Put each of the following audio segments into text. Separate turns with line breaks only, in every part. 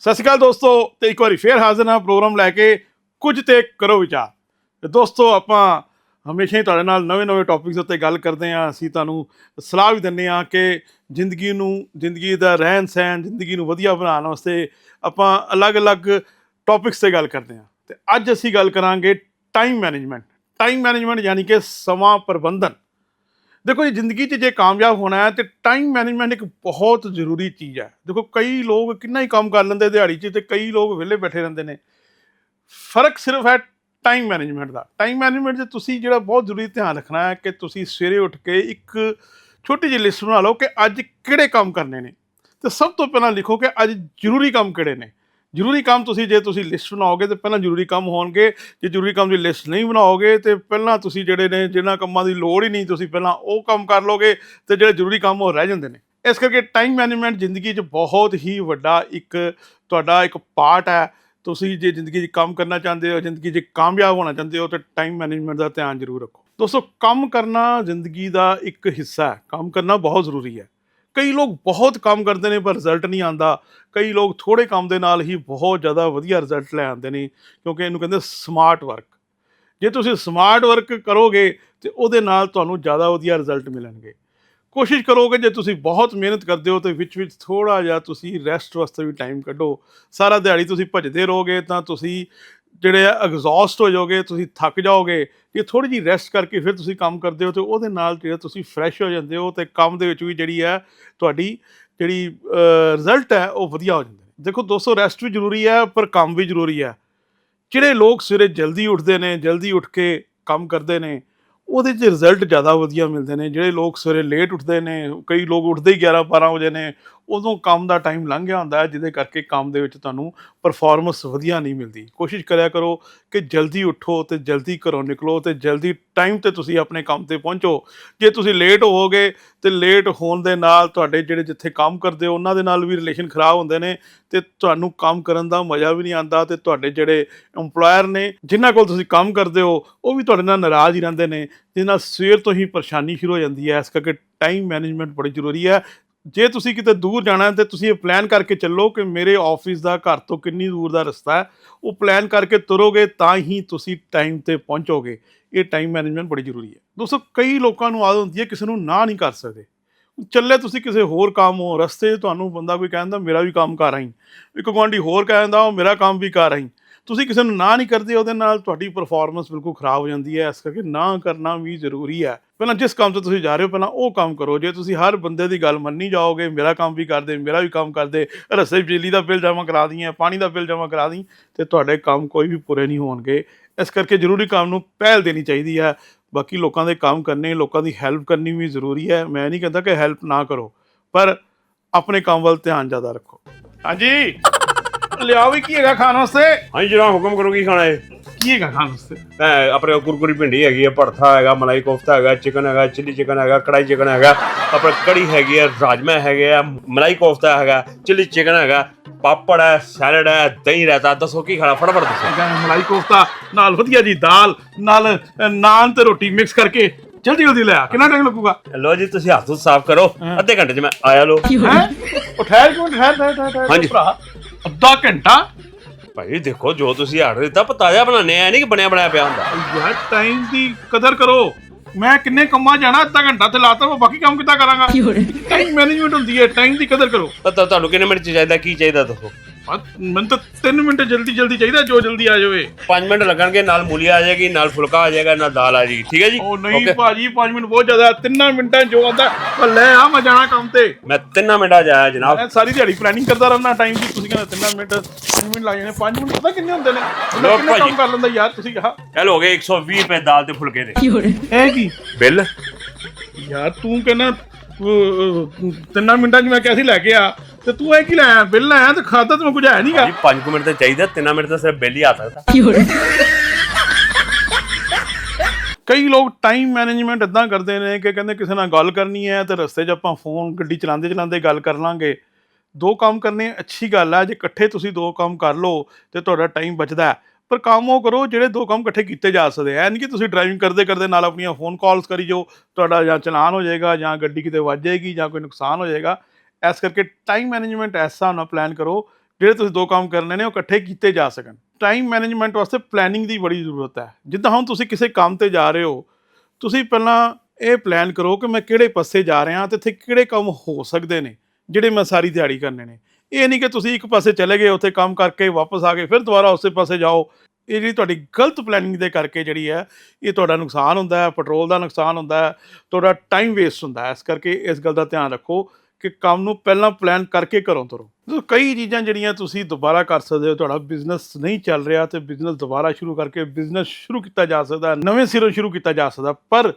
ਸਤਿ ਸ਼੍ਰੀ ਅਕਾਲ ਦੋਸਤੋ, ਤੇ ਇੱਕ ਵਾਰੀ ਫੇਰ ਹਾਜ਼ਰ ਹਾਂ ਪ੍ਰੋਗਰਾਮ ਲੈ ਕੇ ਕੁਝ ਤੇ ਕਰੋ ਵਿਚਾਰ। ਤੇ ਦੋਸਤੋ, ਆਪਾਂ ਹਮੇਸ਼ਾ ਹੀ ਤੁਹਾਡੇ ਨਾਲ ਨਵੇਂ-ਨਵੇਂ ਟੌਪਿਕਸ ਉੱਤੇ ਗੱਲ ਕਰਦੇ ਹਾਂ। ਅਸੀਂ ਤੁਹਾਨੂੰ ਸਲਾਹ ਵੀ ਦਿੰਦੇ ਹਾਂ ਕਿ ਜ਼ਿੰਦਗੀ ਨੂੰ, ਜ਼ਿੰਦਗੀ ਦਾ ਰਹਿਣ ਸਹਿਣ, ਜ਼ਿੰਦਗੀ ਨੂੰ ਵਧੀਆ ਬਣਾਉਣ ਵਾਸਤੇ ਆਪਾਂ ਅਲੱਗ-ਅਲੱਗ ਟੌਪਿਕਸ ਤੇ ਗੱਲ ਕਰਦੇ ਹਾਂ। ਤੇ ਅੱਜ ਅਸੀਂ ਗੱਲ ਕਰਾਂਗੇ ਟਾਈਮ ਮੈਨੇਜਮੈਂਟ ਟਾਈਮ ਮੈਨੇਜਮੈਂਟ ਯਾਨੀ ਕਿ ਸਮਾਂ ਪ੍ਰਬੰਧਨ। ਦੇਖੋ ਜੀ, ਜ਼ਿੰਦਗੀ 'ਚ ਜੇ ਕਾਮਯਾਬ ਹੋਣਾ ਹੈ ਤੇ ਟਾਈਮ ਮੈਨੇਜਮੈਂਟ ਇੱਕ ਬਹੁਤ ਜ਼ਰੂਰੀ ਚੀਜ਼ ਹੈ। ਦੇਖੋ, ਕਈ ਲੋਕ ਕਿੰਨਾ ਹੀ ਕੰਮ ਕਰ ਲੈਂਦੇ ਦਿਹਾੜੀ 'ਚ ਤੇ ਕਈ ਲੋਕ ਵਿਹਲੇ ਬੈਠੇ ਰਹਿੰਦੇ ਨੇ। ਫ਼ਰਕ ਸਿਰਫ ਹੈ ਟਾਈਮ ਮੈਨੇਜਮੈਂਟ ਦਾ। ਟਾਈਮ ਮੈਨੇਜਮੈਂਟ 'ਚ ਤੁਸੀਂ ਜਿਹੜਾ ਬਹੁਤ ਜ਼ਰੂਰੀ ਧਿਆਨ ਰੱਖਣਾ ਹੈ ਕਿ ਤੁਸੀਂ ਸਵੇਰੇ ਉੱਠ ਕੇ ਇੱਕ ਛੋਟੀ ਜਿਹੀ ਲਿਸਟ ਬਣਾ ਲਓ ਕਿ ਅੱਜ ਕਿਹੜੇ ਕੰਮ ਕਰਨੇ ਨੇ। ਤੇ ਸਭ ਤੋਂ ਪਹਿਲਾਂ ਲਿਖੋ ਕਿ ਅੱਜ ਜ਼ਰੂਰੀ ਕੰਮ ਕਿਹੜੇ ਨੇ। ਜ਼ਰੂਰੀ ਕੰਮ ਤੁਸੀਂ ਜੇ ਤੁਸੀਂ ਲਿਸਟ ਬਣਾਓਗੇ ਤੇ ਪਹਿਲਾਂ ਜ਼ਰੂਰੀ ਕੰਮ ਹੋਣਗੇ। ਜੇ ਜ਼ਰੂਰੀ ਕੰਮ ਦੀ ਲਿਸਟ ਨਹੀਂ ਬਣਾਓਗੇ ਤੇ ਪਹਿਲਾਂ ਤੁਸੀਂ ਜਿਹੜੇ ਨੇ, ਜਿਨ੍ਹਾਂ ਕੰਮਾਂ ਦੀ ਲੋੜ ਹੀ ਨਹੀਂ ਤੁਸੀਂ ਪਹਿਲਾਂ ਉਹ ਕੰਮ ਕਰ ਲੋਗੇ ਤੇ ਜਿਹੜੇ ਜ਼ਰੂਰੀ ਕੰਮ ਉਹ ਰਹਿ ਜਾਂਦੇ ਨੇ। ਇਸ ਕਰਕੇ ਟਾਈਮ ਮੈਨੇਜਮੈਂਟ ਜ਼ਿੰਦਗੀ 'ਚ ਬਹੁਤ ਹੀ ਵੱਡਾ ਇੱਕ ਤੁਹਾਡਾ ਇੱਕ ਪਾਰਟ ਹੈ। ਤੁਸੀਂ ਜੇ ਜ਼ਿੰਦਗੀ 'ਚ ਕੰਮ ਕਰਨਾ ਚਾਹੁੰਦੇ ਹੋ, ਜ਼ਿੰਦਗੀ 'ਚ ਕਾਮਯਾਬ ਹੋਣਾ ਚਾਹੁੰਦੇ ਹੋ ਤਾਂ ਟਾਈਮ ਮੈਨੇਜਮੈਂਟ ਦਾ ਧਿਆਨ ਜ਼ਰੂਰ ਰੱਖੋ। ਦੋਸਤੋ, ਕੰਮ ਕਰਨਾ ਜ਼ਿੰਦਗੀ ਦਾ ਇੱਕ ਹਿੱਸਾ ਹੈ। ਕੰਮ ਕਰਨਾ ਬਹੁਤ ਜ਼ਰੂਰੀ ਹੈ। ਕਈ ਲੋਕ ਬਹੁਤ ਕੰਮ ਕਰਦੇ ਨੇ, ਪਰ ਰਿਜ਼ਲਟ ਨਹੀਂ ਆਂਦਾ ਕਈ ਲੋਕ ਥੋੜੇ ਕੰਮ ਦੇ ਨਾਲ ਹੀ ਬਹੁਤ ਜ਼ਿਆਦਾ ਵਧੀਆ ਰਿਜ਼ਲਟ ਲੈ ਆਉਂਦੇ ਨੇ, ਕਿਉਂਕਿ ਇਹਨੂੰ ਕਹਿੰਦੇ ਸਮਾਰਟ ਵਰਕ ਜੇ ਤੁਸੀਂ ਸਮਾਰਟ ਵਰਕ ਕਰੋਗੇ, ਤੇ ਉਹਦੇ ਨਾਲ ਤੁਹਾਨੂੰ ਜ਼ਿਆਦਾ ਵਧੀਆ ਰਿਜ਼ਲਟ ਮਿਲਣਗੇ। ਕੋਸ਼ਿਸ਼ ਕਰੋਗੇ, ਜੇ ਤੁਸੀਂ ਬਹੁਤ ਮਿਹਨਤ ਕਰਦੇ ਹੋ, ਤੇ ਵਿੱਚ ਵਿੱਚ ਥੋੜਾ ਜਿਹਾ ਤੁਸੀਂ ਰੈਸਟ ਵਾਸਤੇ ਵੀ ਟਾਈਮ ਕੱਢੋ। ਸਾਰਾ ਦਿਹਾੜੀ ਤੁਸੀਂ ਭੱਜਦੇ ਰਹੋਗੇ, ਤਾਂ ਤੁਸੀਂ ਜਿਹੜੇ ਆ ਐਗਜ਼ੌਸਟ ਹੋ ਜਾਓਗੇ, ਤੁਸੀਂ ਥੱਕ ਜਾਓਗੇ ਜੇ ਥੋੜੀ ਜਿਹੀ ਰੈਸਟ ਕਰਕੇ ਫਿਰ ਤੁਸੀਂ ਕੰਮ ਕਰਦੇ ਹੋ ਤੇ ਉਹਦੇ ਨਾਲ ਜਿਹੜਾ ਤੁਸੀਂ ਫਰੈਸ਼ ਹੋ ਜਾਂਦੇ ਹੋ ਤੇ ਕੰਮ ਦੇ ਵਿੱਚ ਵੀ ਜਿਹੜੀ ਹੈ ਤੁਹਾਡੀ ਜਿਹੜੀ ਰਿਜ਼ਲਟ ਹੈ ਉਹ ਵਧੀਆ ਹੋ ਜਾਂਦੇ ਨੇ। ਦੇਖੋ ਦੋਸਤੋ ਰੈਸਟ ਵੀ ਜ਼ਰੂਰੀ ਹੈ, ਪਰ ਕੰਮ ਵੀ ਜ਼ਰੂਰੀ ਹੈ। ਜਿਹੜੇ ਲੋਕ ਸਵੇਰੇ ਜਲਦੀ ਉੱਠਦੇ ਨੇ, ਜਲਦੀ ਉੱਠ ਕੇ ਕੰਮ ਕਰਦੇ ਨੇ, ਉਹਦੇ 'ਚ ਰਿਜ਼ਲਟ ਜ਼ਿਆਦਾ ਵਧੀਆ ਮਿਲਦੇ ਨੇ। ਜਿਹੜੇ ਲੋਕ ਸਵੇਰੇ ਲੇਟ ਉੱਠਦੇ ਨੇ, ਕਈ ਲੋਕ ਉੱਠਦੇ ਹੀ 11 12 ਵਜੇ ਨੇ ਉਦੋਂ ਕੰਮ ਦਾ ਟਾਈਮ ਲੰਘ ਗਿਆ ਹੁੰਦਾ ਹੈ, ਜਿਹਦੇ ਕਰਕੇ ਕੰਮ ਦੇ ਵਿੱਚ ਤੁਹਾਨੂੰ ਪਰਫਾਰਮੈਂਸ ਵਧੀਆ ਨਹੀਂ ਮਿਲਦੀ। ਕੋਸ਼ਿਸ਼ ਕਰਿਆ ਕਰੋ ਕਿ ਜਲਦੀ ਉੱਠੋ ਤੇ ਜਲਦੀ ਘਰੋਂ ਨਿਕਲੋ ਤੇ ਜਲਦੀ ਟਾਈਮ ਤੇ ਤੁਸੀਂ ਆਪਣੇ ਕੰਮ ਤੇ ਪਹੁੰਚੋ। ਜੇ ਤੁਸੀਂ ਲੇਟ ਹੋਵੋਗੇ ਤੇ ਲੇਟ ਹੋਣ ਦੇ ਨਾਲ ਤੁਹਾਡੇ ਜਿਹੜੇ ਜਿੱਥੇ ਕੰਮ ਕਰਦੇ ਹੋ, ਉਹਨਾਂ ਦੇ ਨਾਲ ਵੀ ਰਿਲੇਸ਼ਨ ਖਰਾਬ ਹੁੰਦੇ ਨੇ ਤੇ ਤੁਹਾਨੂੰ ਕੰਮ ਕਰਨ ਦਾ ਮਜ਼ਾ ਵੀ ਨਹੀਂ ਆਉਂਦਾ ਤੇ ਤੁਹਾਡੇ ਜਿਹੜੇ EMPLOYER ਨੇ, ਜਿਨ੍ਹਾਂ ਕੋਲ ਤੁਸੀਂ ਕੰਮ ਕਰਦੇ ਹੋ, ਉਹ ਵੀ ਤੁਹਾਡੇ ਨਾਲ ਨਾਰਾਜ਼ ਹੀ ਰਹਿੰਦੇ ਨੇ। ਜਿਹਦੇ ਨਾਲ ਸਵੇਰ ਤੋਂ ਹੀ ਪਰੇਸ਼ਾਨੀ ਸ਼ੁਰੂ ਹੋ ਜਾਂਦੀ ਹੈ। ਇਸ ਕਰਕੇ ਟਾਈਮ ਮੈਨੇਜਮੈਂਟ ਬੜੀ ਜ਼ਰੂਰੀ ਹੈ। ਜੇ ਤੁਸੀਂ ਕਿਤੇ ਦੂਰ ਜਾਣਾ ਹੈ ਤੇ ਤੁਸੀਂ ਇਹ ਪਲਾਨ ਕਰਕੇ ਚੱਲੋ ਕਿ ਮੇਰੇ ਆਫਿਸ ਦਾ ਘਰ ਤੋਂ ਕਿੰਨੀ ਦੂਰ ਦਾ ਰਸਤਾ ਹੈ, ਉਹ ਪਲਾਨ ਕਰਕੇ ਤੁਰੋਗੇ ਤਾਂ ਹੀ ਤੁਸੀਂ ਟਾਈਮ ਤੇ ਪਹੁੰਚੋਗੇ। ਇਹ ਟਾਈਮ ਮੈਨੇਜਮੈਂਟ ਬੜੀ ਜ਼ਰੂਰੀ ਹੈ। ਦੋਸਤੋ, ਕਈ ਲੋਕਾਂ ਨੂੰ ਆਦਤ ਹੁੰਦੀ ਹੈ ਕਿਸੇ ਨੂੰ ਨਾ ਨਹੀਂ ਕਰ ਸਕਦੇ। ਚੱਲੇ ਤੁਸੀਂ ਕਿਸੇ ਹੋਰ ਕੰਮ ਹੋ, ਰਸਤੇ ਤੁਹਾਨੂੰ ਬੰਦਾ ਕੋਈ ਕਹਿੰਦਾ ਮੇਰਾ ਵੀ ਕੰਮ ਕਰ ਆਈ। ਇੱਕ ਗੁਆਂਢੀ ਹੋਰ ਕਹਿੰਦਾ ਉਹ ਮੇਰਾ ਕੰਮ ਵੀ ਕਰ ਆਈ। ਤੁਸੀਂ ਕਿਸੇ ਨੂੰ ਨਾ ਨਹੀਂ ਕਰਦੇ, ਉਹਦੇ ਨਾਲ ਤੁਹਾਡੀ ਪਰਫਾਰਮੈਂਸ ਬਿਲਕੁਲ ਖਰਾਬ ਹੋ ਜਾਂਦੀ ਹੈ। ਇਸ ਕਰਕੇ ਨਾ ਕਰਨਾ ਵੀ ਜ਼ਰੂਰੀ ਹੈ। ਪਹਿਲਾਂ ਜਿਸ ਕੰਮ ਤੇ ਤੁਸੀਂ ਜਾ ਰਹੇ ਹੋ, ਪਹਿਲਾਂ ਉਹ ਕੰਮ ਕਰੋ। ਜੇ ਤੁਸੀਂ ਹਰ ਬੰਦੇ ਦੀ ਗੱਲ ਮੰਨੀ ਜਾਓਗੇ, ਮੇਰਾ ਕੰਮ ਵੀ ਕਰਦੇ, ਮੇਰਾ ਵੀ ਕੰਮ ਕਰਦੇ ਰਸਤੇ ਬਿਜਲੀ ਦਾ ਬਿੱਲ ਜਮ੍ਹਾਂ ਕਰਾ ਦਈਏ ਪਾਣੀ ਦਾ ਬਿੱਲ ਜਮ੍ਹਾਂ ਕਰਾ ਦਈ, ਤੇ ਤੁਹਾਡੇ ਕੰਮ ਕੋਈ ਵੀ ਪੂਰੇ ਨਹੀਂ ਹੋਣਗੇ। ਇਸ ਕਰਕੇ ਜ਼ਰੂਰੀ ਕੰਮ ਨੂੰ ਪਹਿਲ ਦੇਣੀ ਚਾਹੀਦੀ ਹੈ। ਬਾਕੀ ਲੋਕਾਂ ਦੇ ਕੰਮ ਕਰਨੇ, ਲੋਕਾਂ ਦੀ ਹੈਲਪ ਕਰਨੀ ਵੀ ਜ਼ਰੂਰੀ ਹੈ। ਮੈਂ ਨਹੀਂ ਕਹਿੰਦਾ ਕਿ ਹੈਲਪ ਨਾ ਕਰੋ, ਪਰ ਆਪਣੇ ਕੰਮ ਵੱਲ ਧਿਆਨ ਜ਼ਿਆਦਾ ਰੱਖੋ। ਹਾਂਜੀ? ਲਿਆਓ ਵੀ ਕੀ ਹੈਗਾ ਖਾਣ ਵਾਸਤੇ?
ਹਾਂਜੀ ਜਨਾਬ ਹੁਕਮ ਕਰੋ ਕੀ ਖਾਣਾ ਹੈ।
ਕੀ ਹੈਗਾ ਖਾਣ ਵਾਸਤੇ?
ਇਹ ਆਪਣੇ ਕੁਰਕੁਰੀ ਭਿੰਡੀ ਹੈਗੀ ਹੈ ਭੜਥਾ ਹੈਗਾ ਮਲਾਈ ਕੋਫਤਾ ਹੈਗਾ ਚਿਕਨ ਹੈਗਾ ਚਿੱਲੀ ਚਿਕਨ ਹੈਗਾ ਕੜਾਈ ਚਿਕਨ ਹੈਗਾ ਆਪਣਾ ਕੜੀ ਹੈਗੀ ਹੈ ਰਾਜਮਾ ਹੈਗੇ ਆ ਮਲਾਈ ਕੋਫਤਾ ਹੈਗਾ ਚਿੱਲੀ ਚਿਕਨ ਹੈਗਾ ਪਾਪੜ ਹੈ ਸੈਲਡ ਹੈ ਦਹੀਂ ਰਾਇਤਾ ਦੱਸੋ ਕੀ ਖਾਣਾ ਫਟਾਫਟ ਦੱਸੋ।
ਹੈਗਾ ਮਲਾਈ ਕੋਫਤਾ ਨਾਲ ਵਧੀਆ ਜੀ ਦਾਲ ਨਾਲ ਅ, ਨਾਨ ਤੇ ਰੋਟੀ ਮਿਕਸ ਕਰਕੇ ਜਲਦੀ ਜਲਦੀ ਲੈ ਆ ਕਿੰਨਾ ਟਾਈਮ ਲੱਗੂਗਾ?
ਲੋ ਜੀ ਤੁਸੀਂ ਹੱਥ ਹੁੱਥ ਸਾਫ਼ ਕਰੋ ਅੱਧੇ ਘੰਟੇ 'ਚ ਮੈਂ ਆਇਆ ਲੋ
ਹੈ? ਉਹ ਠਹਿਰ ਕਿਉਂ ਠਹਿਰ ਠਹਿਰ ਠਹਿਰ ਠਹਿਰ
ਹਾਂਜੀ।
ਭਰਾ। ਅੱਧਾ ਘੰਟਾ?
ਭਾਈ ਦੇਖੋ ਜੋ ਤੁਸੀਂ ਆਰਡਰ ਦਿੱਤਾ ਪਤਾਜਾ ਬਣਾਣੇ ਆ ਨਹੀਂ ਕਿ ਬਣਿਆ ਬਣਾਇਆ ਪਿਆ ਹੁੰਦਾ।
ਯਾਰ ਟਾਈਮ ਦੀ ਕਦਰ ਕਰੋ। ਮੈਂ ਕਿੰਨੇ ਕੰਮਾਂ ਜਾਣਾ ਅੱਧਾ ਘੰਟਾ ਤੇ ਲਾਤਾ ਮੈਂ ਬਾਕੀ ਕੰਮ ਕਿੱਦਾਂ ਕਰਾਂਗਾ? ਟਾਈਮ ਮੈਨੇਜਮੈਂਟ ਹੁੰਦੀ ਹੈ ਟਾਈਮ ਦੀ ਕਦਰ ਕਰੋ।
ਪਤਾ ਤੁਹਾਨੂੰ ਕਿੰਨੇ ਮਿੰਟ 'ਚ ਚਾਹੀਦਾ ਕੀ ਚਾਹੀਦਾ ਦੱਸੋ?
ਮੈਨੂੰ ਤਾਂ 3 ਮਿੰਟ ਜਲਦੀ ਜਲਦੀ ਚਾਹੀਦਾ ਜੋ ਜਲਦੀ ਆ ਜਾਵੇ।
5 ਮਿੰਟ ਲੱਗਣਗੇ ਨਾਲ ਮੂਲੀ ਆ ਜਾਏਗੀ ਨਾਲ ਫੁਲਕਾ ਆ ਜਾਏਗਾ ਨਾਲ ਦਾਲ ਆ ਜਾਏਗੀ। ਠੀਕ ਹੈ ਜੀ?
ਉਹ ਨਹੀਂ
Okay?
ਭਾਜੀ 5 ਮਿੰਟ ਬਹੁਤ ਜ਼ਿਆਦਾ ਤਿੰਨਾਂ ਮਿੰਟਾਂ 'ਚ ਜੋ ਆਉਂਦਾ ਉਹ ਲੈ ਆ ਮੈਂ ਜਾਣਾ ਕੰਮ ਤੇ।
ਮੈਂ ਤਿੰਨਾਂ ਮਿੰਟਾਂ 'ਚ ਆਇਆ ਜਨਾਬ।
ਮੈਂ ਸਾਰੀ ਦਿਹਾੜੀ ਪਲੈਨਿੰਗ ਕਰਦਾ ਰਹਿੰਦਾ ਟਾਈਮ ਦੀ। ਤੁਸੀਂ ਕਹਿੰਦੇ ਤਿੰਨਾਂ ਮਿੰਟ 5 ਮਿੰਟ ਲੱਗ ਜਾਣੇ। 5 ਮਿੰਟ ਪਤਾ ਕਿੰਨੇ ਹੁੰਦੇ ਨੇ?
ਲਓ
ਕਿੰਨਾ
ਭਾਜੀ।
ਕੰਮ ਕਰ ਲੈਂਦਾ ਯਾਰ ਤੁਸੀਂ ਕਹਾ।
ਕੱਲ ਹੋ ਗਏ 120 ਰੁਪਏ ਦਾਲ ਤੇ ਫੁਲਕੇ ਦੇ।
ਇਹ ਕੀ?
ਬਿੱਲ।
ਯਾਰ ਤੂੰ ਕਹਿੰਦਾ ਤਿੰਨਾਂ ਮਿੰਟਾਂ 'ਚ ਮੈਂ ਕੈਸੀ ਲੈ ਕੇ ਆ। ਤੇ ਤੂੰ ਇਹ ਕੀ ਲੈ ਆਇਆ? ਬਿੱਲ ਆਇਆ ਤੇ ਖਾਦਾ ਤੇ ਮੈਂ ਕੁਝ ਹੈ ਨਹੀਂਗਾ?
ਜੀ 5 ਮਿੰਟ ਤਾਂ ਚਾਹੀਦਾ ਤਿੰਨਾਂ ਮਿੰਟ ਤਾਂ ਸਿਰਫ ਬਿੱਲ ਹੀ ਆ ਸਕਦਾ।
ਕਈ ਲੋਕ ਟਾਈਮ ਮੈਨੇਜਮੈਂਟ ਇਦਾਂ ਕਰਦੇ ਨੇ ਕਿ ਕਹਿੰਦੇ ਕਿਸੇ ਨਾਲ ਗੱਲ ਕਰਨੀ ਹੈ ਤੇ ਰਸਤੇ 'ਚ ਆਪਾਂ ਫੋਨ ਗੱਡੀ ਚਲਾਉਂਦੇ ਚਲਾਉਂਦੇ ਗੱਲ ਕਰ ਲਾਂਗੇ। ਦੋ ਕੰਮ ਕਰਨੇ ਅੱਛੀ ਗੱਲ ਹੈ ਜੇ ਇਕੱਠੇ ਤੁਸੀਂ ਦੋ ਕੰਮ ਕਰ ਲਓ ਤੇ ਤੁਹਾਡਾ ਟਾਈਮ ਬਚਦਾ ਪਰ ਕੰਮ ਉਹ ਕਰੋ ਜਿਹੜੇ ਦੋ ਕੰਮ ਇਕੱਠੇ ਕੀਤੇ ਜਾ ਸਕਦੇ ਐ ਨਹੀਂ ਕਿ ਤੁਸੀਂ ਡਰਾਈਵਿੰਗ ਕਰਦੇ ਕਰਦੇ ਨਾਲ ਆਪਣੀਆਂ ਫੋਨ ਕਾਲਸ ਕਰੀ ਜਾਓ ਤੁਹਾਡਾ ਜਾਂ ਚਲਾਨ ਹੋ ਜਾਏਗਾ ਜਾਂ ਗੱਡੀ ਕਿਤੇ ਵੱਜ ਜਾਏਗੀ ਜਾਂ ਕੋਈ ਨੁਕਸਾਨ ਹੋ ਜਾਏਗਾ। ਇਸ ਕਰਕੇ ਟਾਈਮ ਮੈਨੇਜਮੈਂਟ ਐਸਾ ਨਾ ਪਲਾਨ ਕਰੋ, ਜਿਹੜੇ ਤੁਸੀਂ ਦੋ ਕੰਮ ਕਰਨੇ ਨੇ, ਉਹ ਇਕੱਠੇ ਕੀਤੇ ਜਾ ਸਕਣ। ਟਾਈਮ ਮੈਨੇਜਮੈਂਟ ਵਾਸਤੇ ਪਲੈਨਿੰਗ ਦੀ ਬੜੀ ਜ਼ਰੂਰਤ ਹੈ। ਜਿੱਦਾਂ ਹੁਣ ਤੁਸੀਂ ਕਿਸੇ ਕੰਮ ਤੇ ਜਾ ਰਹੇ ਹੋ, ਤੁਸੀਂ ਪਹਿਲਾਂ ਇਹ ਪਲਾਨ ਕਰੋ ਕਿ ਮੈਂ ਕਿਹੜੇ ਪਾਸੇ ਜਾ ਰਿਹਾ ਤੇ ਇੱਥੇ ਕਿਹੜੇ ਕੰਮ ਹੋ ਸਕਦੇ ਨੇ, ਜਿਹੜੇ ਮੈਂ ਸਾਰੀ ਦਿਹਾੜੀ ਕਰਨੇ ਨੇ। ਇਹ ਨਹੀਂ ਕਿ ਤੁਸੀਂ ਇੱਕ ਪਾਸੇ ਚਲੇ ਗਏ, ਉੱਥੇ ਕੰਮ ਕਰਕੇ ਵਾਪਸ ਆ ਗਏ, ਫਿਰ ਦੁਬਾਰਾ ਉਸੇ ਪਾਸੇ ਜਾਓ। ਇਹ ਜਿਹੜੀ ਤੁਹਾਡੀ ਗਲਤ ਪਲੈਨਿੰਗ ਦੇ ਕਰਕੇ ਜਿਹੜੀ ਹੈ, ਇਹ ਤੁਹਾਡਾ ਨੁਕਸਾਨ ਹੁੰਦਾ ਹੈ ਪੈਟਰੋਲ ਦਾ ਨੁਕਸਾਨ ਹੁੰਦਾ ਹੈ, ਤੁਹਾਡਾ ਟਾਈਮ ਵੇਸਟ ਹੁੰਦਾ ਹੈ। ਇਸ ਕਰਕੇ ਇਸ ਗੱਲ ਦਾ ਧਿਆਨ ਰੱਖੋ। ਕਿ ਕੰਮ ਨੂੰ ਪਹਿਲਾਂ ਪਲਾਨ ਕਰਕੇ ਘਰੋਂ ਤੁਰੋ। ਸੋ ਕਈ ਚੀਜ਼ਾਂ ਜਿਹੜੀਆਂ ਤੁਸੀਂ ਦੁਬਾਰਾ ਕਰ ਸਕਦੇ ਹੋ, ਤੁਹਾਡਾ ਬਿਜ਼ਨਸ ਨਹੀਂ ਚੱਲ ਰਿਹਾ ਤੇ ਬਿਜ਼ਨਸ ਦੁਬਾਰਾ ਸ਼ੁਰੂ ਕਰਕੇ ਬਿਜ਼ਨਸ ਸ਼ੁਰੂ ਕੀਤਾ ਜਾ ਸਕਦਾ, ਨਵੇਂ ਸਿਰੋਂ ਸ਼ੁਰੂ ਕੀਤਾ ਜਾ ਸਕਦਾ, ਪਰ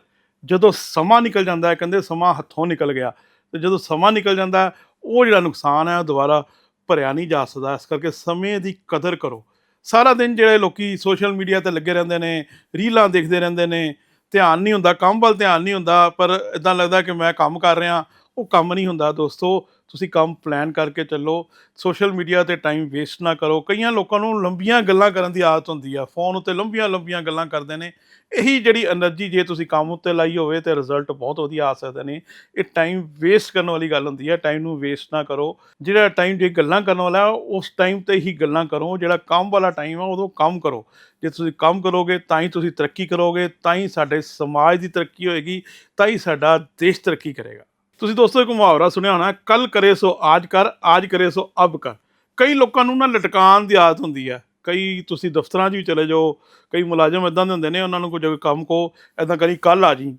ਜਦੋਂ ਸਮਾਂ ਨਿਕਲ ਜਾਂਦਾ ਹੈ, ਕਹਿੰਦੇ ਸਮਾਂ ਹੱਥੋਂ ਨਿਕਲ ਗਿਆ, ਤੇ ਜਦੋਂ ਸਮਾਂ ਨਿਕਲ ਜਾਂਦਾ ਉਹ ਜਿਹੜਾ ਨੁਕਸਾਨ ਹੈ, ਉਹ ਦੁਬਾਰਾ ਭਰਿਆ ਨਹੀਂ ਜਾ ਸਕਦਾ। ਇਸ ਕਰਕੇ ਸਮੇਂ ਦੀ ਕਦਰ ਕਰੋ। ਸਾਰਾ ਦਿਨ ਜਿਹੜੇ ਲੋਕੀ ਸੋਸ਼ਲ ਮੀਡੀਆ ਤੇ ਲੱਗੇ ਰਹਿੰਦੇ ਨੇ, ਰੀਲਾਂ ਦੇਖਦੇ ਰਹਿੰਦੇ ਨੇ, ਧਿਆਨ ਨਹੀਂ ਹੁੰਦਾ, ਕੰਮ ਵੱਲ ਧਿਆਨ ਨਹੀਂ ਹੁੰਦਾ, ਪਰ ਇਦਾਂ ਲੱਗਦਾ ਕਿ ਮੈਂ ਕੰਮ ਕਰ ਰਿਹਾ ਉਹ ਕੰਮ ਨਹੀਂ ਹੁੰਦਾ ਦੋਸਤੋ। ਤੁਸੀਂ ਕੰਮ ਪਲਾਨ ਕਰਕੇ ਚੱਲੋ। ਸੋਸ਼ਲ ਮੀਡੀਆ ਤੇ ਟਾਈਮ ਵੇਸਟ ਨਾ ਕਰੋ। ਕਈਆਂ ਲੋਕਾਂ ਨੂੰ ਲੰਬੀਆਂ ਗੱਲਾਂ ਕਰਨ ਦੀ ਆਦਤ ਹੁੰਦੀ ਆ। ਫੋਨ ਉੱਤੇ ਲੰਬੀਆਂ ਲੰਬੀਆਂ ਗੱਲਾਂ ਕਰਦੇ ਨੇ। ਇਹੀ ਜਿਹੜੀ એનર્ਜੀ ਜੇ ਤੁਸੀਂ ਕੰਮ ਉੱਤੇ ਲਾਈ ਹੋਵੇ ਤੇ ਰਿਜ਼ਲਟ ਬਹੁਤ ਵਧੀਆ ਆ ਸਕਦੇ ਨੇ। ਇਹ ਟਾਈਮ ਵੇਸਟ ਕਰਨ ਵਾਲੀ ਗੱਲ ਹੁੰਦੀ ਆ। ਟਾਈਮ ਨੂੰ ਵੇਸਟ ਨਾ ਕਰੋ। ਜਿਹੜਾ ਟਾਈਮ ਜੇ ਗੱਲਾਂ ਕਰਨ ਵਾਲਾ ਉਸ ਟਾਈਮ ਤੇ ਹੀ ਗੱਲਾਂ ਕਰੋ। ਜਿਹੜਾ ਕੰਮ ਵਾਲਾ ਟਾਈਮ ਆ ਉਦੋਂ ਕੰਮ ਕਰੋ। ਜੇ ਤੁਸੀਂ ਕੰਮ ਕਰੋਗੇ, ਤਾਂ ਹੀ ਤੁਸੀਂ ਤਰੱਕੀ ਕਰੋਗੇ, ਤਾਂ ਹੀ ਸਾਡੇ ਸਮਾਜ ਦੀ ਤਰੱਕੀ ਹੋਏਗੀ, ਤਾਂ ਹੀ ਸਾਡਾ ਦੇਸ਼ ਤਰੱਕੀ ਕਰੇਗਾ। ਤੁਸੀਂ ਦੋਸਤੋ ਇੱਕ ਮੁਹਾਵਰਾ ਸੁਣਿਆ ਹੋਣਾ ਕੱਲ ਕਰੇ ਸੋ, ਆਜ ਕਰ, ਆਜ ਕਰੇ ਸੋ, ਅਬ ਕਰ। ਕਈ ਲੋਕਾਂ ਨੂੰ ਨਾ ਲਟਕਾਉਣ ਦੀ ਆਦਤ ਹੁੰਦੀ ਹੈ। ਕਈ ਤੁਸੀਂ ਦਫ਼ਤਰਾਂ 'ਚ ਵੀ ਚਲੇ ਜਾਓ, ਕਈ ਮੁਲਾਜ਼ਮ ਇਦਾਂ ਦੇ ਹੁੰਦੇ ਨੇ, ਉਹਨਾਂ ਨੂੰ ਕੋਈ ਜਗ੍ਹਾ ਕੰਮ ਕੋ ਇਦਾਂ ਕਰੀ ਕੱਲ ਆ ਜੀ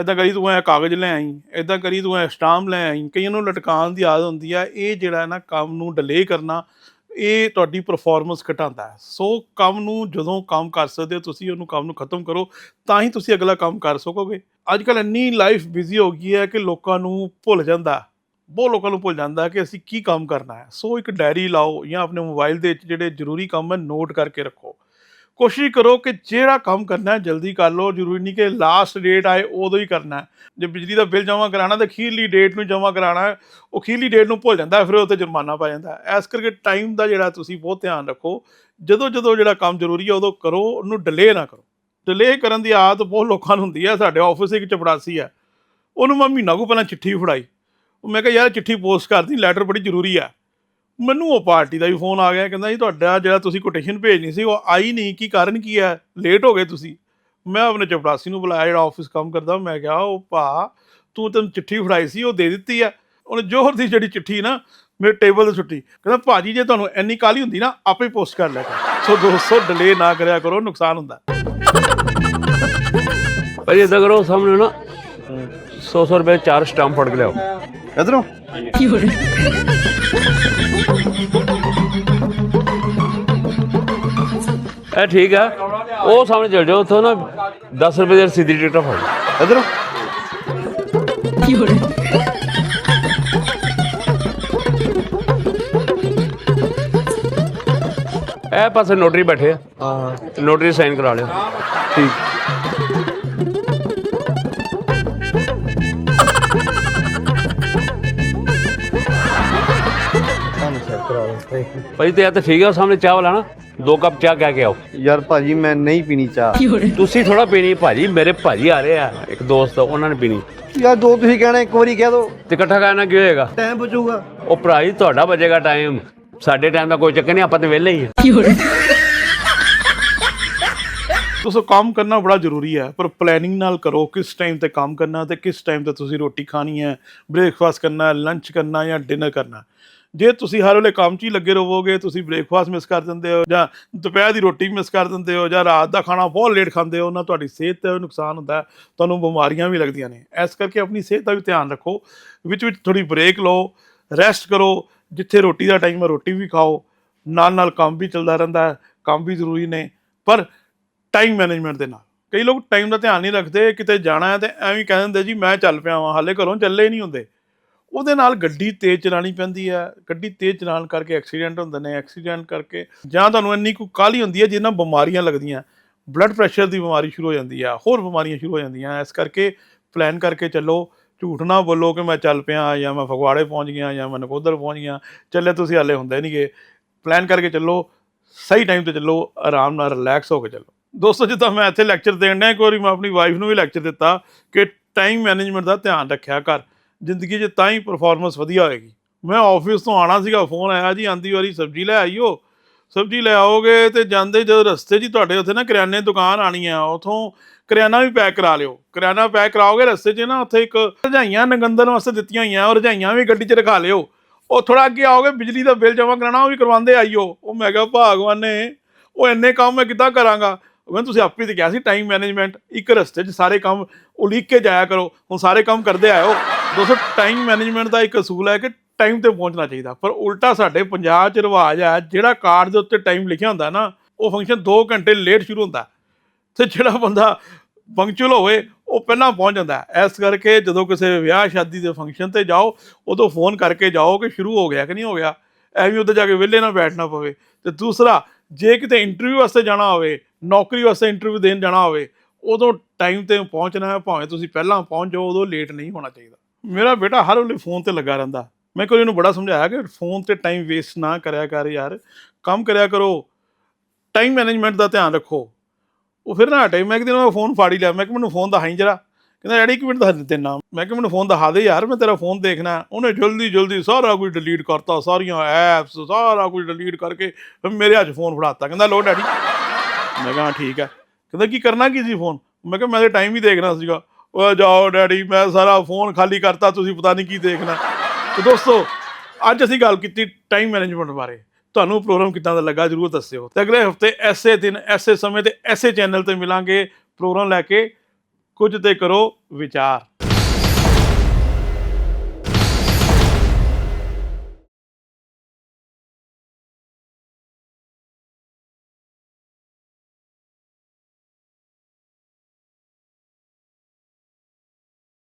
ਇਦਾਂ ਕਰੀ, ਤੂੰ ਇਹ ਕਾਗਜ਼ ਲੈ ਆਈ। ਇਦਾਂ ਕਰੀ, ਤੂੰ ਇਹ ਸਟਾਂਪ ਲੈ ਆਈ। ਕਈਆਂ ਨੂੰ ਲਟਕਾਉਣ ਦੀ ਆਦਤ ਹੁੰਦੀ ਹੈ। ਇਹ ਜਿਹੜਾ ਨਾ ਕੰਮ ਨੂੰ ਡਿਲੇ ਕਰਨਾ, ਇਹ ਤੁਹਾਡੀ ਪਰਫਾਰਮੈਂਸ ਘਟਾਉਂਦਾ ਹੈ। ਸੋ ਕੰਮ ਨੂੰ ਜਦੋਂ ਕੰਮ ਕਰ ਸਕਦੇ ਹੋ, ਤੁਸੀਂ ਉਹਨੂੰ ਕੰਮ ਨੂੰ ਖਤਮ ਕਰੋ, ਤਾਂ ਹੀ ਤੁਸੀਂ ਅਗਲਾ ਕੰਮ ਕਰ ਸਕੋਗੇ। ਅੱਜ ਕੱਲ ਇੰਨੀ ਲਾਈਫ ਬਿਜ਼ੀ ਹੋ ਗਈ ਹੈ ਕਿ ਲੋਕਾਂ ਨੂੰ ਭੁੱਲ ਜਾਂਦਾ। ਬਹੁਤ ਲੋਕਾਂ ਨੂੰ ਭੁੱਲ ਜਾਂਦਾ ਕਿ ਅਸੀਂ ਕੀ ਕੰਮ ਕਰਨਾ ਹੈ। ਸੋ ਇੱਕ ਡਾਇਰੀ ਲਾਓ ਜਾਂ ਆਪਣੇ ਮੋਬਾਈਲ ਦੇ ਵਿੱਚ ਜਿਹੜੇ ਜ਼ਰੂਰੀ ਕੰਮ ਹੈ ਨੋਟ ਕਰਕੇ ਰੱਖੋ। ਕੋਸ਼ਿਸ਼ ਕਰੋ ਕਿ ਜਿਹੜਾ ਕੰਮ ਕਰਨਾ ਹੈ, ਜਲਦੀ ਕਰ ਲਓ। ਜ਼ਰੂਰੀ ਨਹੀਂ ਕਿ ਲਾਸਟ ਡੇਟ ਆਏ, ਉਦੋਂ ਹੀ ਕਰਨਾ ਜੇ ਬਿਜਲੀ ਦਾ ਬਿੱਲ ਜਮ੍ਹਾਂ ਕਰਾਉਣਾ ਤਾਂ ਅਖੀਰਲੀ ਡੇਟ ਨੂੰ ਜਮ੍ਹਾਂ ਕਰਾਉਣਾ ਉਹ ਅਖੀਰਲੀ ਡੇਟ ਨੂੰ ਭੁੱਲ ਜਾਂਦਾ ਫਿਰ ਉਹ ਤੇ ਜੁਰਮਾਨਾ ਪੈ ਜਾਂਦਾ ਹੈ। ਇਸ ਕਰਕੇ ਟਾਈਮ ਦਾ ਜਿਹੜਾ ਤੁਸੀਂ ਬਹੁਤ ਧਿਆਨ ਰੱਖੋ। ਜਦੋਂ ਜਦੋਂ ਜਿਹੜਾ ਕੰਮ ਜ਼ਰੂਰੀ ਹੈ, ਉਦੋਂ ਕਰੋ, ਉਹਨੂੰ ਡਿਲੇ ਨਾ ਕਰੋ। ਡਿਲੇ ਕਰਨ ਦੀ ਆਦਤ ਬਹੁਤ ਲੋਕਾਂ ਨੂੰ ਹੁੰਦੀ ਹੈ, ਸਾਡੇ ਆਫਿਸ ਇੱਕ ਚਪੜਾਸੀ ਹੈ। ਉਹਨੂੰ ਮੈਂ ਮਹੀਨਾ ਕੁ ਪਹਿਲਾਂ ਚਿੱਠੀ ਫੜਾਈ। ਉਹ ਮੈਂ ਕਿਹਾ, ਯਾਰ, ਚਿੱਠੀ ਪੋਸਟ ਕਰਦੀ ਲੈਟਰ ਬੜੀ ਜ਼ਰੂਰੀ ਆ ਮੈਨੂੰ ਉਹ ਪਾਰਟੀ ਦਾ ਵੀ ਫੋਨ ਆ ਗਿਆ, ਕਹਿੰਦਾ ਜੀ ਤੁਹਾਡਾ ਜਿਹੜਾ ਤੁਸੀਂ ਕੋਟੇਸ਼ਨ ਭੇਜਣੀ ਸੀ, ਉਹ ਆਈ ਨਹੀਂ, ਕੀ ਕਾਰਨ ਕੀ ਹੈ? ਲੇਟ ਹੋ ਗਏ ਤੁਸੀਂ। ਮੈਂ ਆਪਣੇ ਚਪੜਾਸੀ ਨੂੰ ਬੁਲਾਇਆ, ਜਿਹੜਾ ਆਫਿਸ ਕੰਮ ਕਰਦਾ, ਮੈਂ ਕਿਹਾ ਉਹ ਭਾ, ਤੂੰ ਤੈਨੂੰ ਚਿੱਠੀ ਫੜਾਈ ਸੀ, ਉਹ ਦੇ ਦਿੱਤੀ ਆ ਉਹਨੇ ਜੋਹਰ ਦੀ ਜਿਹੜੀ ਚਿੱਠੀ ਨਾ, ਮੇਰੇ ਟੇਬਲ ਤੇ ਸੁੱਟੀ। ਕਹਿੰਦਾ, ਭਾਜੀ, ਜੇ ਤੁਹਾਨੂੰ ਇੰਨੀ ਕਾਲੀ ਹੁੰਦੀ ਨਾ, ਆਪੇ ਪੋਸਟ ਕਰ ਲੈ ਕਰ। ਸੋ ਦੋਸਤੋ ਡਿਲੇ ਨਾ ਕਰਿਆ ਕਰੋ, ਨੁਕਸਾਨ ਹੁੰਦਾ।
ਭਾਜੀ ਇਦਾਂ ਕਰੋ ਸਾਹਮਣੇ ਨਾ 100 100 ਰੁਪਏ ਚਾਰ ਸਟਾਂਪ ਫੜ ਕੇ ਲਿਆਓ
ਇਧਰੋਂ
ਇਹ ਠੀਕ ਆ ਉਹ ਸਾਹਮਣੇ ਚਲ ਜਾਓ ਉੱਥੋਂ ਨਾ 10 ਰੁਪਏ ਦੀ ਸਿੱਧੀ ਟਿਕਟ ਫੜ
ਇਧਰੋਂ
ਇਹ ਪਾਸੇ ਨੋਟਰੀ ਬੈਠੇ ਆ
ਹਾਂ
ਨੋਟਰੀ ਸਾਈਨ ਕਰਾ ਲਿਓ
ਠੀਕ
ਭਾਜੀ ਤੇ ਇਹ ਤਾਂ ਠੀਕ ਆ ਸਾਹਮਣੇ ਚਾਹ ਵਾਲਾ ਨਾ। ਦੋ ਕੱਪ ਚਾਹ ਕਹਿ ਕੇ ਆਓ।
ਯਾਰ ਭਾਜੀ ਮੈਂ ਨਹੀਂ ਪੀਣੀ ਚਾਹ।
ਤੁਸੀਂ ਥੋੜਾ ਪੀਣੀ ਭਾਜੀ ਮੇਰੇ ਭਾਜੀ ਆ ਰਹੇ ਆ ਇੱਕ ਦੋਸਤ ਉਹਨਾਂ ਨੇ ਪੀਣੀ।
ਯਾਰ ਦੋ ਤੁਸੀਂ ਕਹਿਣਾ ਇੱਕ ਵਾਰੀ ਕਹਿ ਦੋ।
ਤੇ ਇਕੱਠਾ ਕਰਨਾ ਕੀ ਹੋਏਗਾ?
ਟਾਈਮ ਬਚੂਗਾ।
ਉਹ ਭਰਾ ਜੀ ਤੁਹਾਡਾ ਬਚੇਗਾ ਟਾਈਮ ਸਾਡੇ ਟਾਈਮ ਦਾ ਕੋਈ ਚੱਕਰ ਨਹੀਂ ਆਪਾਂ ਤੇ ਵਿਹਲੇ ਹੀ ਆ।
ਦੋਸਤੋ ਕੰਮ ਕਰਨਾ ਬੜਾ ਜ਼ਰੂਰੀ ਹੈ ਪਰ ਪਲੈਨਿੰਗ ਨਾਲ ਕਰੋ ਕਿਸ ਟਾਈਮ ਤੇ ਕੰਮ ਕਰਨਾ ਤੇ ਕਿਸ ਟਾਈਮ ਤੇ ਤੁਸੀਂ ਰੋਟੀ ਖਾਣੀ ਹੈ ਬ੍ਰੇਕਫਾਸਟ ਕਰਨਾ ਹੈ ਲੰਚ ਕਰਨਾ ਜਾਂ ਡਿਨਰ ਕਰਨਾ। ਜੇ ਤੁਸੀਂ ਹਰ ਵੇਲੇ ਕੰਮ 'ਚ ਹੀ ਲੱਗੇ ਰਹੋਗੇ, ਤੁਸੀਂ ਬ੍ਰੇਕਫਾਸਟ ਮਿਸ ਕਰ ਦਿੰਦੇ ਹੋ ਜਾਂ ਦੁਪਹਿਰ ਦੀ ਰੋਟੀ ਮਿਸ ਕਰ ਦਿੰਦੇ ਹੋ ਜਾਂ ਰਾਤ ਦਾ ਖਾਣਾ ਬਹੁਤ ਲੇਟ ਖਾਂਦੇ ਹੋ ਨਾ ਤੁਹਾਡੀ ਸਿਹਤ ਤੇ ਵੀ ਨੁਕਸਾਨ ਹੁੰਦਾ ਤੁਹਾਨੂੰ ਬਿਮਾਰੀਆਂ ਵੀ ਲੱਗਦੀਆਂ ਨੇ। ਇਸ ਕਰਕੇ ਆਪਣੀ ਸਿਹਤ ਦਾ ਵੀ ਧਿਆਨ ਰੱਖੋ, ਵਿੱਚ ਵਿੱਚ ਥੋੜੀ ਬ੍ਰੇਕ ਲਓ ਰੈਸਟ ਕਰੋ, ਜਿੱਥੇ ਰੋਟੀ ਦਾ ਟਾਈਮ ਹੈ ਰੋਟੀ ਵੀ ਖਾਓ, ਨਾਲ ਨਾਲ ਕੰਮ ਵੀ ਚੱਲਦਾ ਰਹਿੰਦਾ ਕੰਮ ਵੀ ਜ਼ਰੂਰੀ ਨੇ, ਪਰ ਟਾਈਮ ਮੈਨੇਜਮੈਂਟ ਦੇ ਨਾਲ। ਕਈ ਲੋਕ ਟਾਈਮ ਦਾ ਧਿਆਨ ਨਹੀਂ ਰੱਖਦੇ, ਕਿਤੇ ਜਾਣਾ ਹੈ ਤੇ ਐਵੇਂ ਕਹਿ ਦਿੰਦੇ ਜੀ, ਮੈਂ ਚੱਲ ਪਿਆ ਹਾਂ ਹਾਲੇ ਘਰੋਂ ਚੱਲੇ ਹੀ ਨਹੀਂ ਹੁੰਦੇ। ਉਹਦੇ ਨਾਲ ਗੱਡੀ ਤੇਜ਼ ਚਲਾਣੀ ਪੈਂਦੀ ਹੈ ਗੱਡੀ ਤੇਜ਼ ਚਲਾਉਣ ਕਰਕੇ ਐਕਸੀਡੈਂਟ ਹੁੰਦੇ ਨੇ ਐਕਸੀਡੈਂਟ ਕਰਕੇ ਜਾਂ ਤੁਹਾਨੂੰ ਇੰਨੀ ਕੋਈ ਕਾਹਲੀ ਹੁੰਦੀ ਹੈ ਜਿਹਨਾਂ ਬਿਮਾਰੀਆਂ ਲੱਗਦੀਆਂ ਬਲੱਡ ਪ੍ਰੈਸ਼ਰ ਦੀ ਬਿਮਾਰੀ ਸ਼ੁਰੂ ਹੋ ਜਾਂਦੀ ਆ, ਹੋਰ ਬਿਮਾਰੀਆਂ ਸ਼ੁਰੂ ਹੋ ਜਾਂਦੀਆਂ, ਇਸ ਕਰਕੇ ਪਲਾਨ ਕਰਕੇ ਚੱਲੋ, ਝੂਠ ਨਾ ਬੋਲੋ ਕਿ ਮੈਂ ਚੱਲ ਪਿਆ ਜਾਂ ਮੈਂ ਫਗਵਾੜੇ ਪਹੁੰਚ ਗਿਆ ਜਾਂ ਮੈਂ ਨਕੋਦਰ ਪਹੁੰਚ ਗਿਆ, ਚੱਲੇ ਤੁਸੀਂ ਹਾਲੇ ਹੁੰਦੇ ਨਹੀਂਗੇ ਪਲਾਨ ਕਰਕੇ ਚੱਲੋ, ਸਹੀ ਟਾਈਮ ਤੇ ਚੱਲੋ, ਆਰਾਮ ਨਾਲ ਰਿਲੈਕਸ ਹੋ ਕੇ ਚੱਲੋ। ਦੋਸਤੋ, ਜਿੱਦਾਂ ਮੈਂ ਇੱਥੇ ਲੈਕਚਰ ਦੇਣ ਡਿਆ, ਇੱਕ ਵਾਰੀ ਮੈਂ ਆਪਣੀ ਵਾਈਫ ਨੂੰ ਵੀ ਲੈਕਚਰ ਦਿੱਤਾ ਕਿ ਟਾਈਮ ਮੈਨੇਜਮੈਂਟ ਦਾ ਧਿਆਨ ਰੱਖਿਆ ਕਰ। ਜ਼ਿੰਦਗੀ 'ਚ ਤਾਂ ਹੀ ਪਰਫਾਰਮੈਂਸ ਵਧੀਆ ਹੋਏਗੀ। ਮੈਂ ਆਫਿਸ ਤੋਂ ਆਣਾ ਸੀਗਾ ਫੋਨ ਆਇਆ ਜੀ, ਆਂਦੀ ਵਾਰੀ ਸਬਜ਼ੀ ਲੈ ਆਈਓ। ਸਬਜ਼ੀ ਲੈ ਆਓਗੇ ਤੇ ਜਾਂਦੇ ਜਦੋਂ ਰਸਤੇ 'ਚ ਤੁਹਾਡੇ ਉੱਥੇ ਨਾ ਕਰਿਆਨੇ ਦੁਕਾਨ ਆਣੀ ਆ, ਉਥੋਂ ਕਰਿਆਨਾ ਵੀ ਪੈਕ ਕਰਾ ਲਿਓ। ਕਰਿਆਨਾ ਪੈਕ ਕਰਾਓਗੇ ਰਸਤੇ 'ਚ ਨਾ, ਉੱਥੇ ਇੱਕ ਰਜਾਈਆਂ ਨਗੰਦਨ ਵਾਸਤੇ ਦਿੱਤੀਆਂ ਹੋਈਆਂ, ਉਹ ਰਜਾਈਆਂ ਵੀ ਗੱਡੀ 'ਚ ਰਖਾ ਲਿਓ। ਉਹ ਥੋੜਾ ਅੱਗੇ ਆਓਗੇ, ਬਿਜਲੀ ਦਾ ਬਿੱਲ ਜਮ੍ਹਾਂ ਕਰਾਉਣਾ, ਉਹ ਵੀ ਕਰਵਾਉਂਦੇ ਆਈਓ। ਉਹ ਮੈਂ ਕਿਹਾ, ਭਾਗਵਾਨ ਨੇ, ਉਹ ਇੰਨੇ ਕੰਮ ਮੈਂ ਕਿੱਦਾਂ ਕਰਾਂਗਾ? ਮੈਂ ਕਹਿੰਦਾ, ਤੁਸੀਂ ਆਪੇ ਤੇ ਕਿਹਾ ਸੀ ਟਾਈਮ ਮੈਨੇਜਮੈਂਟ ਇੱਕ ਰਸਤੇ 'ਚ ਸਾਰੇ ਕੰਮ ਉਲੀਕ ਕੇ ਜਾਇਆ ਕਰੋ। ਹੁਣ ਸਾਰੇ ਕੰਮ ਕਰਦੇ ਆਇਓ। ਦੋਸਤੋ ਟਾਈਮ ਮੈਨੇਜਮੈਂਟ ਦਾ ਇੱਕ ਅਸੂਲ ਹੈ ਕਿ ਟਾਈਮ ਤੇ ਪਹੁੰਚਣਾ ਚਾਹੀਦਾ। ਪਰ ਉਲਟਾ ਸਾਡੇ ਪੰਜਾਬ 'ਚ ਰਿਵਾਜ ਹੈ, ਜਿਹੜਾ ਕਾਰਡ ਦੇ ਉੱਤੇ ਟਾਈਮ ਲਿਖਿਆ ਹੁੰਦਾ ਨਾ, ਉਹ ਫੰਕਸ਼ਨ 2 ਘੰਟੇ ਲੇਟ ਸ਼ੁਰੂ ਹੁੰਦਾ। ਤੇ ਜਿਹੜਾ ਬੰਦਾ ਪੰਕਚੁਅਲ ਹੋਵੇ, ਉਹ ਪਹਿਲਾਂ ਪਹੁੰਚ ਜਾਂਦਾ ਹੈ। ਇਸ ਕਰਕੇ ਜਦੋਂ ਕਿਸੇ ਵਿਆਹ ਸ਼ਾਦੀ ਦੇ ਫੰਕਸ਼ਨ ਤੇ ਜਾਓ, ਉਦੋਂ ਫੋਨ ਕਰਕੇ ਜਾਓ ਕਿ ਸ਼ੁਰੂ ਹੋ ਗਿਆ ਕਿ ਨਹੀਂ ਹੋ ਗਿਆ। ਐਵੇਂ ਉੱਧਰ ਜਾ ਕੇ ਵਿਹਲੇ ਨਾ ਬੈਠਣਾ ਪਵੇ। ਤੇ ਦੂਸਰਾ, ਜੇ ਕਿਤੇ ਇੰਟਰਵਿਊ ਵਾਸਤੇ ਜਾਣਾ ਹੋਵੇ, ਨੌਕਰੀ ਵਾਸਤੇ ਇੰਟਰਵਿਊ ਦੇਣ ਜਾਣਾ ਹੋਵੇ, ਉਦੋਂ ਟਾਈਮ ਤੇ ਪਹੁੰਚਣਾ ਹੈ, ਭਾਵੇਂ ਤੁਸੀਂ ਪਹਿਲਾਂ ਪਹੁੰਚ ਜਾਓ, ਉਦੋਂ ਲੇਟ ਨਹੀਂ ਹੋਣਾ ਚਾਹੀਦਾ। ਮੇਰਾ ਬੇਟਾ ਹਰ ਵੇਲੇ ਫੋਨ ਤੇ ਲੱਗਾ ਰਹਿੰਦਾ। ਮੈਂ ਕੋਈ ਇਹਨੂੰ ਬੜਾ ਸਮਝਾਇਆ ਕਿ ਫੋਨ ਤੇ ਟਾਈਮ ਵੇਸਟ ਨਾ ਕਰਿਆ ਕਰ ਯਾਰ। ਕੰਮ ਕਰਿਆ ਕਰੋ। ਟਾਈਮ ਮੈਨੇਜਮੈਂਟ ਦਾ ਧਿਆਨ ਰੱਖੋ। ਉਹ ਫਿਰ ਨਾ ਹਟੇ। ਮੈਂ ਇੱਕ ਦਿਨ ਮੈਂ ਫੋਨ ਫਾੜੀ ਲਿਆ। ਮੈਂ ਕਿ ਮੈਨੂੰ ਫੋਨ ਦਿਖਾਈ ਜਰਾ। ਕਹਿੰਦਾ ਡੈਡੀ ਇੱਕ ਮਿੰਟ ਦੱਸ ਦੇ ਮੈਂ। ਕਿ ਮੈਨੂੰ ਫੋਨ ਦਿਖਾ ਦੇ ਯਾਰ। ਮੈਂ ਤੇਰਾ ਫੋਨ ਦੇਖਣਾ ਉਹਨੇ ਜਲਦੀ ਜਲਦੀ ਸਾਰਾ ਕੁਝ ਡਿਲੀਟ ਕਰਤਾ। ਸਾਰੀਆਂ ਐਪਸ ਸਾਰਾ ਕੁਝ ਡਿਲੀਟ ਕਰਕੇ ਮੇਰੇ ਹੱਥ 'ਚ ਫੋਨ ਫੜਾਤਾ। ਕਹਿੰਦਾ ਲੋ ਡੈਡੀ। ਮੈਂ ਕਿਹਾ ਹਾਂ, ਠੀਕ ਹੈ। ਕਹਿੰਦਾ ਕੀ ਕਰਨਾ ਕੀ ਸੀ ਫੋਨ ਮੈਂ ਕਿਹਾ ਮੈਂ ਤੇ ਟਾਈਮ ਹੀ ਦੇਖਣਾ ਸੀਗਾ। ਉਹ ਜਾਓ ਡੈਡੀ, ਮੈਂ ਸਾਰਾ ਫੋਨ ਖਾਲੀ ਕਰਤਾ, ਤੁਸੀਂ ਪਤਾ ਨਹੀਂ ਕੀ ਦੇਖਣਾ। ਤੇ ਦੋਸਤੋ, ਅੱਜ ਅਸੀਂ ਗੱਲ ਕੀਤੀ ਟਾਈਮ ਮੈਨੇਜਮੈਂਟ ਬਾਰੇ। ਤੁਹਾਨੂੰ ਪ੍ਰੋਗਰਾਮ ਕਿੱਦਾਂ ਦਾ ਲੱਗਾ ਜਰੂਰ ਦੱਸਿਓ। ਤੇ ਅਗਲੇ ਹਫ਼ਤੇ ਐਸੇ ਦਿਨ, ਐਸੇ ਸਮੇਂ ਤੇ ਐਸੇ ਚੈਨਲ ਤੇ ਮਿਲਾਂਗੇ। ਪ੍ਰੋਗਰਾਮ ਲੈ ਕੇ ਕੁਝ ਤੇ ਕਰੋ ਵਿਚਾਰ।